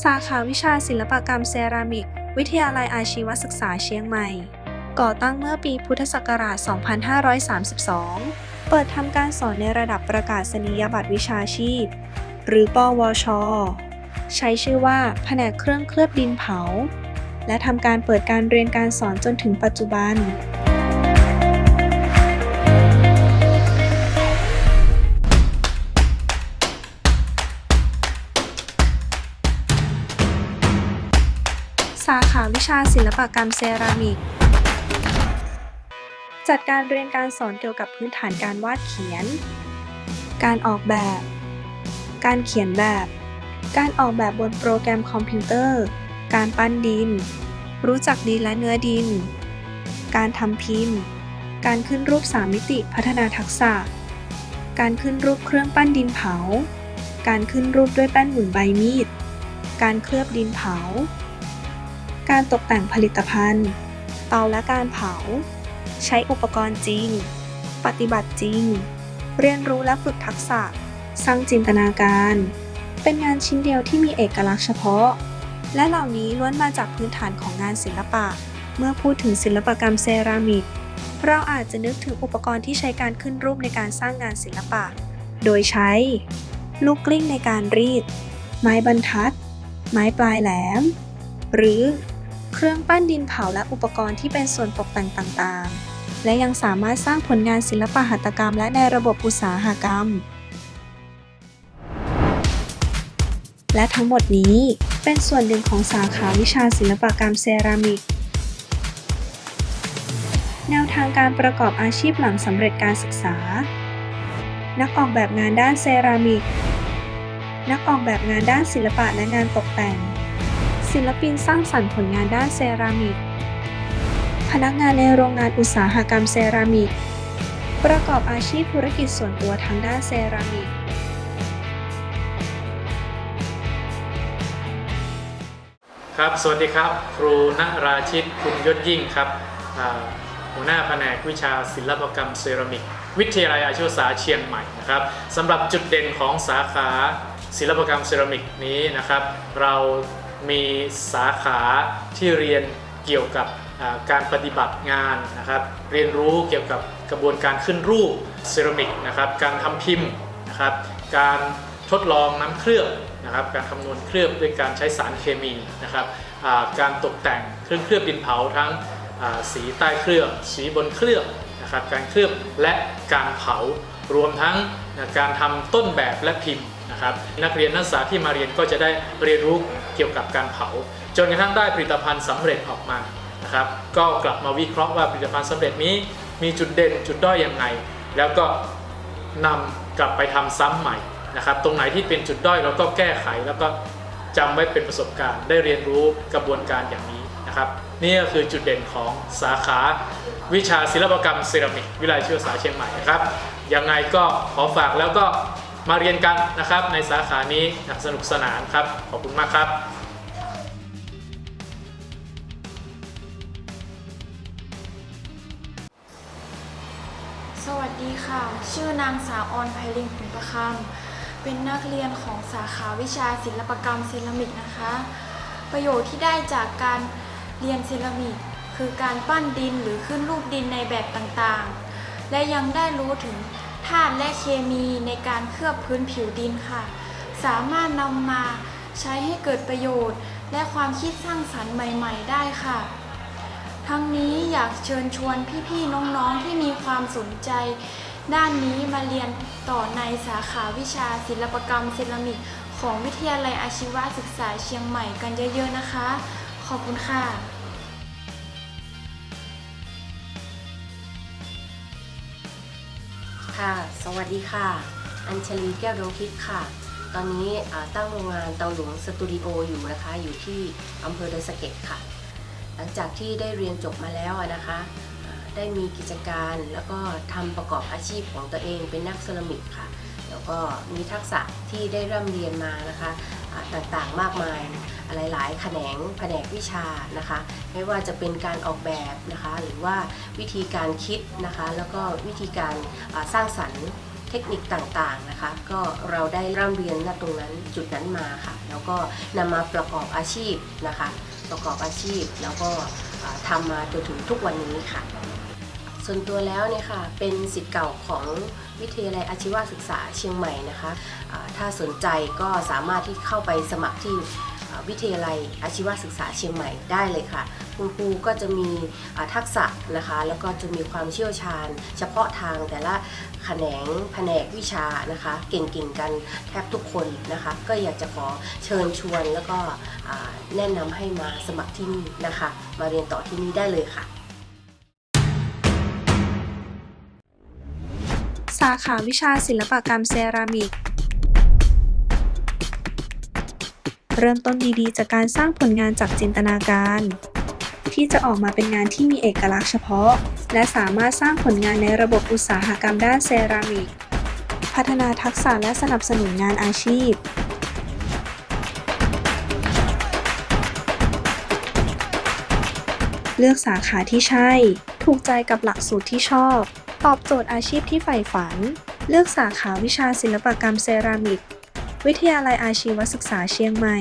สาขาวิชาศิลปกรรมเซรามิก วิทยาลัยอาชีวศึกษาเชียงใหม่ ก่อตั้งเมื่อปีพุทธศักราช 2532 เปิดทำการสอนในระดับประกาศนียบัตรวิชาชีพ หรือปวช ใช้ชื่อว่าแผนกเครื่องเคลือบดินเผา และทำการเปิดการเรียนการสอนจนถึงปัจจุบัน ชาศิลปกรรมเซรามิก จัดการเรียนการสอนเกี่ยวกับพื้นฐานการวาดเขียน การออกแบบ การเขียนแบบ การออกแบบบนโปรแกรมคอมพิวเตอร์ การปั้นดิน รู้จักดินและเนื้อดิน การทำพิมพ์ การขึ้นรูปสามมิติพัฒนาทักษะ การขึ้นรูปเครื่องปั้นดินเผา การขึ้นรูปด้วยแป้นหมุนใบมีด การเคลือบดินเผา การตกแต่งผลิตภัณฑ์ เตาและการเผา ใช้อุปกรณ์จริง ปฏิบัติจริง เรียนรู้และฝึกทักษะ สร้างจินตนาการ เป็นงานชิ้นเดียวที่มีเอกลักษณ์เฉพาะ และเหล่านี้ล้วนมาจากพื้นฐานของงานศิลปะ เมื่อพูดถึงศิลปกรรมเซรามิก เราอาจจะนึกถึงอุปกรณ์ที่ใช้การขึ้นรูปในการสร้างงานศิลปะ โดยใช้ ลูกกลิ้งในการรีด ไม้บรรทัด ไม้ปลายแหลม หรือ เครื่องปั้นดินเผาและอุปกรณ์ที่เป็นส่วนตกแต่งต่างๆ และยังสามารถสร้างผลงานศิลปหัตถกรรมและในระบบอุตสาหกรรม และทั้งหมดนี้เป็นส่วนหนึ่งของสาขาวิชาศิลปกรรมเซรามิก แนวทางการประกอบอาชีพหลังสำเร็จการศึกษา นักออกแบบงานด้านเซรามิก นักออกแบบงานด้านศิลปะและงานตกแต่ง ศิลปินสร้างสรรค์ผลงานด้านเซรามิก พนักงานในโรงงานอุตสาหกรรมเซรามิก ประกอบอาชีพธุรกิจส่วนตัวทางด้านเซรามิกครับสวัสดีครับ ครูณราชิตคุณยศยิ่งครับหัวหน้าแผนกวิชาศิลปกรรมเซรามิก วิทยาลัยอาชีวศึกษาเชียงใหม่นะครับสำหรับจุดเด่นของสาขาศิลปกรรมเซรามิกนี้นะครับ เรา มีสาขาที่เรียนเกี่ยวกับการปฏิบัติงานนะครับเรียนรู้เกี่ยวกับกระบวนการขึ้นรูปเซรามิกนะครับการทำพิมพ์นะครับการทดลองน้ำเคลือบนะครับการคำนวณเคลือบด้วยการใช้สารเคมีนะครับการตกแต่งเครื่องเคลือบดินเผาทั้งสีใต้เคลือบสีบนเคลือบนะครับการเคลือบและการเผารวมทั้งการทำต้นแบบและพิมพ์นะครับนักเรียนนักศึกษาที่มาเรียนก็จะได้เรียนรู้ เกี่ยวกับการเผา จนกระทั่งได้ผลิตภัณฑ์สำเร็จออกมานะครับก็กลับมาวิเคราะห์ว่าผลิตภัณฑ์สำเร็จนี้มีจุดเด่นจุดด้อยยังไง แล้วก็นำกลับไปทำซ้ำใหม่นะครับตรงไหนที่เป็นจุดด้อยเราก็แก้ไขแล้วก็จำไว้เป็นประสบการณ์ได้เรียนรู้กระบวนการอย่างนี้นะครับนี่ก็คือจุดเด่นของสาขาวิชาศิลปกรรมเซรามิกวิทยาลัยชีวศึกษาเชียงใหม่นะครับยังไงก็ขอฝากแล้วก็ มาเรียนกันนะครับในสาขานี้อย่างสนุกสนานครับ ขอบคุณมากครับสวัสดีค่ะ ชื่อนางสาวออนไพลิงขุนประคำเป็นนักเรียนของสาขาวิชาศิลปกรรมเซรามิกนะคะ ประโยชน์ที่ได้จากการเรียนเซรามิก คือการปั้นดินหรือขึ้นรูปดินในแบบต่างๆ และยังได้รู้ถึง ธาตุและเคมีในการเคลือบพื้นผิวดินค่ะ สามารถนำมาใช้ให้เกิดประโยชน์ และความคิดสร้างสรรค์ใหม่ ๆ ได้ค่ะ ทั้งนี้อยากเชิญชวนพี่ๆน้องๆที่มีความสนใจ ด้านนี้มาเรียนต่อในสาขาวิชาศิลปกรรมเซรามิก ของวิทยาลัยอาชีวศึกษาเชียงใหม่กันเยอะๆนะคะ ขอบคุณค่ะ ค่ะ สวัสดีค่ะ อัญชลีแก้วดวงทิพย์ค่ะ ตอนนี้ตั้งโรงงานเตาหลวงสตูดิโออยู่นะคะ อยู่ที่อำเภอดอยสะเก็ดค่ะ หลังจากที่ได้เรียนจบมาแล้วนะคะ ได้มีกิจการแล้วก็ทำประกอบอาชีพของตัวเองเป็นนักเซรามิกค่ะ แล้วก็มีทักษะที่ได้ร่ำเรียนมานะคะต่างๆมากมายหลายๆ แขนงแผนกวิชานะคะ ไม่ว่าจะเป็นการออกแบบนะคะ หรือว่าวิธีการคิดนะคะ แล้วก็วิธีการสร้างสรรค์เทคนิคต่างๆนะคะ ก็เราได้ร่ำเรียนณตรงนั้นจุดนั้นมาค่ะ แล้วก็นำมาประกอบอาชีพนะคะ ประกอบอาชีพแล้วก็อ่าทำมาจนถึงทุกวันนี้ค่ะ ส่วนตัวแล้วเนี่ยค่ะเป็นสิทธิ์เก่าของวิทยาลัยอาชีวศึกษาเชียงใหม่นะคะถ้าสนใจก็สามารถที่เข้าไปสมัครที่วิทยาลัยอาชีวศึกษาเชียงใหม่ได้เลยค่ะ คุณครูก็จะมีทักษะนะคะ แล้วก็จะมีความเชี่ยวชาญ เฉพาะทางแต่ละแขนงแผนกวิชานะคะ เก่งๆกันแทบทุกคนนะคะ ก็อยากจะขอเชิญชวนแล้วก็แนะนำให้มาสมัครที่นี่นะคะ มาเรียนต่อที่นี่ได้เลยค่ะาขาวิชาศิลปกรรมเซรามิก เริ่มต้นดีๆ จากการสร้างผลงานจากจินตนาการ ที่จะออกมาเป็นงานที่มีเอกลักษณ์เฉพาะ และสามารถสร้างผลงานในระบบอุตสาหกรรมด้านเซรามิก พัฒนาทักษะและสนับสนุนงานอาชีพเลือกสาขาที่ใช่ ถูกใจกับหลักสูตรที่ชอบ ตอบโจทย์อาชีพที่ใฝ่ฝัน เลือกสาขาวิชาศิลปกรรมเซรามิก วิทยาลัยอาชีวศึกษาเชียงใหม่